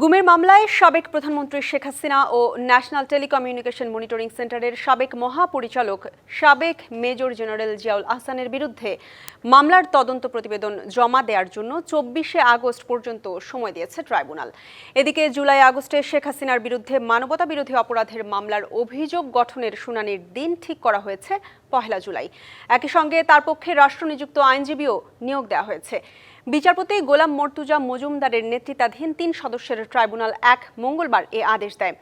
গুমের মামলায় সাবেক প্রধানমন্ত্রী শেখ হাসিনা ও ন্যাশনাল টেলিকমিউনিকেশন মনিটরিং সেন্টারের সাবেক মহাপরিচালক সাবেক মেজর জেনারেল জিয়াউল আহসানের বিরুদ্ধে মামলার তদন্ত প্রতিবেদন জমা দেওয়ার জন্য চব্বিশে আগস্ট পর্যন্ত সময় দিয়েছে ট্রাইব্যুনাল। এদিকে জুলাই আগস্টে শেখ হাসিনার বিরুদ্ধে মানবতা বিরোধী অপরাধের মামলার অভিযোগ গঠনের শুনানির দিন ঠিক করা হয়েছে পহেলা জুলাই। একই সঙ্গে তার পক্ষে রাষ্ট্রনিযুক্ত আইনজীবীও নিয়োগ দেওয়া হয়েছে। বিচারপতি গোলাম মর্তুজা মজুমদারের নেতৃত্বাধীন তিন সদস্যের ট্রাইব্যুনাল এক মঙ্গলবার এ আদেশ দেয়।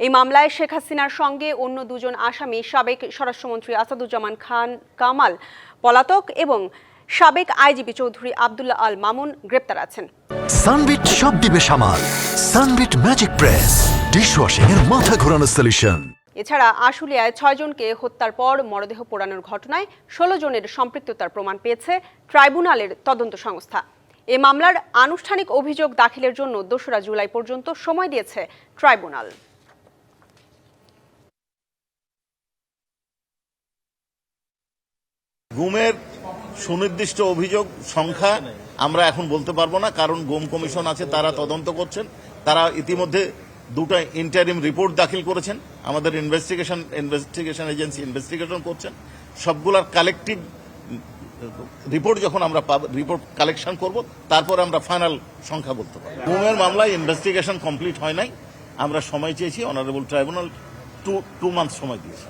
এই মামলায় শেখ হাসিনার সঙ্গে অন্য দুজন আসামি, সাবেক স্বরাষ্ট্রমন্ত্রী আসাদুজ্জামান খান কামাল পলাতক এবং সাবেক আইজিপি চৌধুরী আবদুল্লাহ আল মামুন গ্রেপ্তার আছেন। সানবিট সব দিবে সামাল। সানবিট ম্যাজিক প্রেস ডিশওয়াশিং এর মাথা সলিউশন এছাড়া আশুলিয়ায় ছয়জনকে হত্যার পর মরদেহ পোড়ানোর ঘটনায় ষোলো জনের সম্পৃক্ততার প্রমাণ পেয়েছে ট্রাইব্যুনালের তদন্ত সংস্থা। এ মামলার আনুষ্ঠানিক অভিযোগ দাখিলের জন্য দোসরা জুলাই পর্যন্ত সময় দিয়েছে ট্রাইব্যুনাল। গুমের সুনির্দিষ্ট অভিযোগ সংখ্যা আমরা এখন বলতে পারব না, কারণ গুম কমিশন আছে, তারা তদন্ত করছেন, তারা ইতিমধ্যে দুটো ইন্টারিম রিপোর্ট দাখিল করেছেন। আমাদের ইনভেস্টিগেশন ইনভেস্টিগেশন এজেন্সি ইনভেস্টিগেশন করছেন। সবগুলার কালেকটিভ রিপোর্ট যখন আমরা রিপোর্ট কালেকশন করব, তারপর আমরা ফাইনাল সংখ্যা বলতে পারব। গুমের মামলায় ইনভেস্টিগেশন কমপ্লিট হয় নাই। আমরা সময় চেয়েছি honourable tribunal to two month সময় দিয়েছি।